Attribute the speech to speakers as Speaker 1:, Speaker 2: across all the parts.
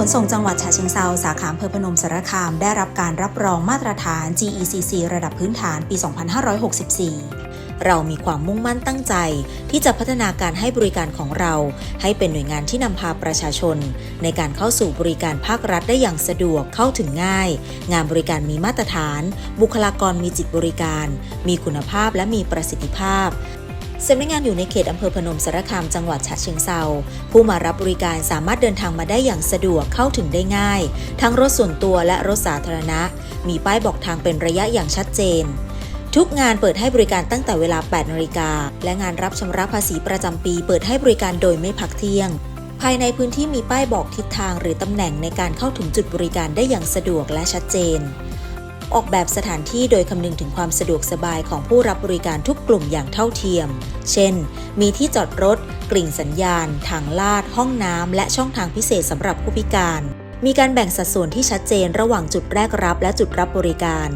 Speaker 1: ขนส่งจังหวัดฉะเชิงเซาสาขาอำเภอพนมสารคาม ได้รับการรับรองมาตรฐาน GECC ระดับพื้นฐานปี 2564 เรามีความมุ่งมั่นตั้งใจ ที่จะพัฒนาการให้บริการของเรา ให้เป็นหน่วยงานที่นำพาประชาชน ในการเข้าสู่บริการภาครัฐได้อย่างสะดวกเข้าถึงง่าย งานบริการมีมาตรฐาน บุคลากรมีจิตบริการ มีคุณภาพและมีประสิทธิภาพ สำนักงานอยู่ในเขตอำเภอพนมสารคามจังหวัดฉะเชิงเซาผู้มารับบริการสามารถเดินทางมาได้อย่างสะดวกเข้าถึงได้ง่าย ทั้งรถส่วนตัวและรถสาธารณะ มีป้ายบอกทางเป็นระยะอย่างชัดเจน ทุกงานเปิดให้บริการตั้งแต่เวลา 8นาฬิกาและงานรับชำระภาษีประจำปี เปิดให้บริการโดยไม่พักเที่ยง ภายในพื้นที่มีป้ายบอกทิศทางหรือตำแหน่งในการเข้าถึงจุดบริการได้อย่างสะดวกและชัดเจน ออกแบบสถานที่โดยคำนึงถึงความสะดวกสบายของผู้รับบริการทุกกลุ่มอย่างเท่าเทียม เช่น มีที่จอดรถ กลิ่งสัญญาณ ทางลาด ห้องน้ำ และช่องทางพิเศษสำหรับผู้พิการ มีการแบ่งสัดส่วนที่ชัดเจนระหว่างจุดแรกรับและจุดรับบริการ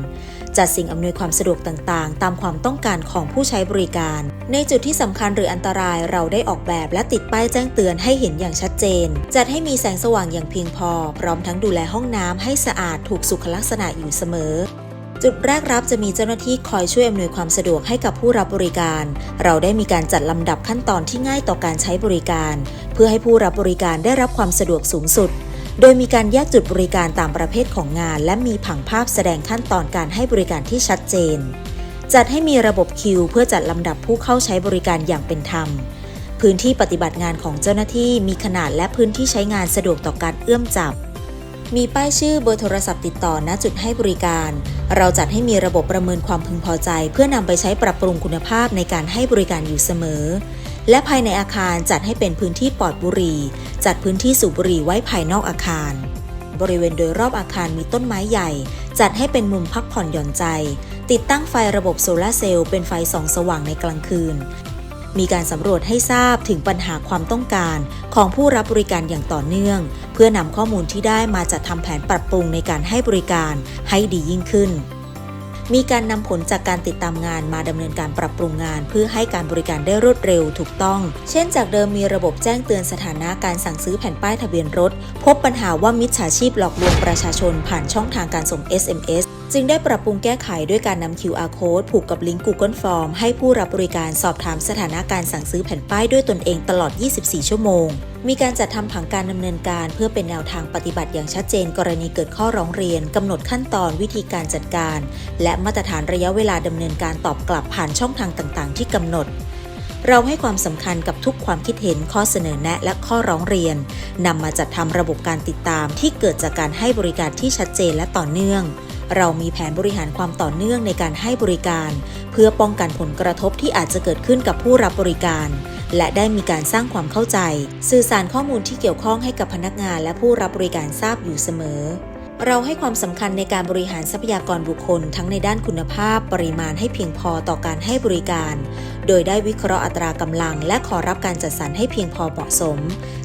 Speaker 1: จัดสิ่งอำนวยความสะดวกต่างๆ ตามความต้องการของผู้ใช้บริการ ในจุดที่สำคัญหรืออันตรายเราได้ออกแบบและติดป้ายแจ้งเตือนให้เห็นอย่างชัดเจน จัดให้มีแสงสว่างอย่างเพียงพอ พร้อมทั้งดูแลห้องน้ำให้สะอาดถูกสุขลักษณะอยู่เสมอจุดแรกรับจะมีเจ้าหน้าที่คอยช่วยอำนวยความสะดวกให้กับผู้รับบริการ เราได้มีการจัดลำดับขั้นตอนที่ง่ายต่อการใช้บริการ เพื่อให้ผู้รับบริการได้รับความสะดวกสูงสุด โดยมีการแยกจุดบริการตามประเภทของงาน และมีผังภาพแสดงขั้นตอนการให้บริการที่ชัดเจน จัดให้มีระบบคิว เพื่อจัดลำดับผู้เข้าใช้บริการอย่างเป็นธรรม พื้นที่ปฏิบัติงานของเจ้าหน้าที่มีขนาดและพื้นที่ใช้งานสะดวกต่อการเอื้อมจับ มีป้ายชื่อเบอร์โทรศัพท์ติดต่อณจุดให้บริการ เราจัดให้มีระบบประเมินความพึงพอใจ เพื่อนำไปใช้ปรับปรุงคุณภาพในการให้บริการอยู่เสมอ และภายในอาคารจัดให้เป็นพื้นที่ปลอดบุหรี่ จัดพื้นที่สูบบุหรี่ไว้ภายนอกอาคาร บริเวณโดยรอบอาคารมีต้นไม้ใหญ่ จัดให้เป็นมุมพักผ่อนหย่อนใจ ติดตั้งไฟระบบโซลาร์เซลล์เป็นไฟส่องสว่างในกลางคืน มีการสำรวจให้ทราบถึงปัญหาความต้องการของผู้รับบริการอย่างต่อเนื่อง เพื่อนำข้อมูลที่ได้มาจัดทำแผนปรับปรุงในการให้บริการให้ดียิ่งขึ้น มีการนำผลจากการติดตามงานมาดำเนินการปรับปรุงงาน เพื่อให้การบริการได้รวดเร็วถูกต้อง เช่น จากเดิมมีระบบแจ้งเตือนสถานะการสั่งซื้อแผ่นป้ายทะเบียนรถ พบปัญหาว่ามิจฉาชีพหลอกลวงประชาชนผ่านช่องทางการส่ง SMS จึงได้ปรับปรุงแก้ไขด้วยการนำ QR code ผูกกับลิงก์ Google Form ให้ผู้รับบริการสอบถามสถานะการสั่งซื้อแผ่นป้ายด้วยตนเองตลอด 24 ชั่วโมง มีการจัดทำผังการดำเนินการเพื่อเป็นแนวทางปฏิบัติอย่างชัดเจน กรณีเกิดข้อร้องเรียนกำหนดขั้นตอนวิธีการจัดการ และมาตรฐานระยะเวลาดำเนินการตอบกลับผ่านช่องทางต่าง ๆ ที่กำหนดเราให้ความสำคัญกับทุกความคิดเห็นข้อเสนอแนะและข้อร้องเรียนนำมาจัดทำระบบการติดตามที่เกิดจากการให้บริการที่ชัดเจนและต่อเนื่อง เรามีแผนบริหารความต่อเนื่องในการให้บริการ เพื่อป้องกันผลกระทบที่อาจจะเกิดขึ้นกับผู้รับบริการ และได้มีการสร้างความเข้าใจ สื่อสารข้อมูลที่เกี่ยวข้องให้กับพนักงานและผู้รับบริการทราบอยู่เสมอ เราให้ความสำคัญในการบริหารทรัพยากรบุคคล ทั้งในด้านคุณภาพปริมาณให้เพียงพอต่อการให้บริการ โดยได้วิเคราะห์อัตรากำลัง และขอรับการจัดสรรให้เพียงพอเหมาะสม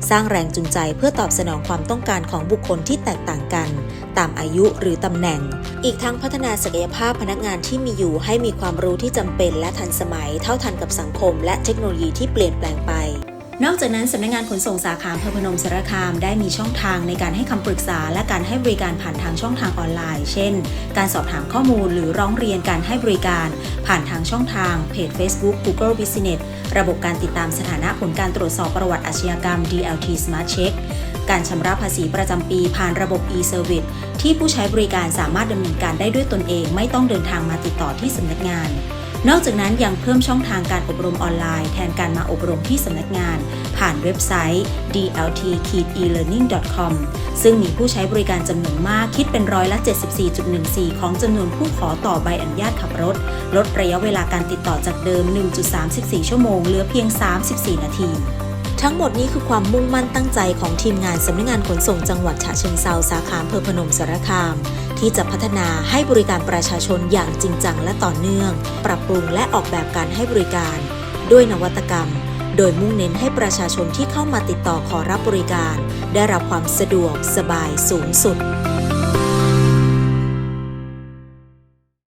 Speaker 1: สร้างแรงจูงใจเพื่อตอบสนองความต้องการของบุคคลที่แตกต่างกัน ตามอายุหรือตำแหน่ง อีกทั้งพัฒนาศักยภาพพนักงานที่มีอยู่ให้มีความรู้ที่จำเป็นและทันสมัย เท่าทันกับสังคม และเทคโนโลยีที่เปลี่ยนแปลงไป นอกจากนั้นสำนักงงานขนส่งสาขาเภอพนมสารคาม ได้มีช่องทางในการให้คำปรึกษา และการให้บริการผ่านทางช่องทางออนไลน์ เช่น การสอบถามข้อมูลหรือร้องเรียนการให้บริการ ผ่านทางช่องทางเพจ Facebook Google Business ระบบการติดตามสถานะผลการตรวจสอบประวัติอาชญากรรม DLT Smart Check การชำระภาษีประจำปีผ่านระบบ e-service ที่ผู้ใช้บริการสามารถดำเนินการได้ด้วยตนเอง ไม่ต้องเดินทางมาติดต่อที่สำนักงาน นอกจากนั้นยังเพิ่มช่องทางการอบรมออนไลน์แทนการมาอบรมที่สำนักงาน ผ่านเว็บไซต์ dlt-elearning.com ซึ่งมีผู้ใช้บริการจำนวนมากคิดเป็นร้อยละ 74.14 ของจำนวนผู้ขอต่อใบอนุญาตขับรถ ลดระยะเวลาการติดต่อจากเดิม 1.34 ชั่วโมงเหลือเพียง 34 นาที ทั้งหมดนี้คือความมุ่งมั่นตั้งใจของทีมงานสำนักงานขนส่งจังหวัดฉะเชิงเซาสาขาอำเภอพนมสารคาม ที่จะพัฒนาให้บริการประชาชนอย่างจริงจังและต่อเนื่อง ปรับปรุงและออกแบบการให้บริการ ด้วยนวัตกรรม โดยมุ่งเน้นให้ประชาชนที่เข้ามาติดต่อขอรับบริการ ได้รับความสะดวกสบายสูงสุด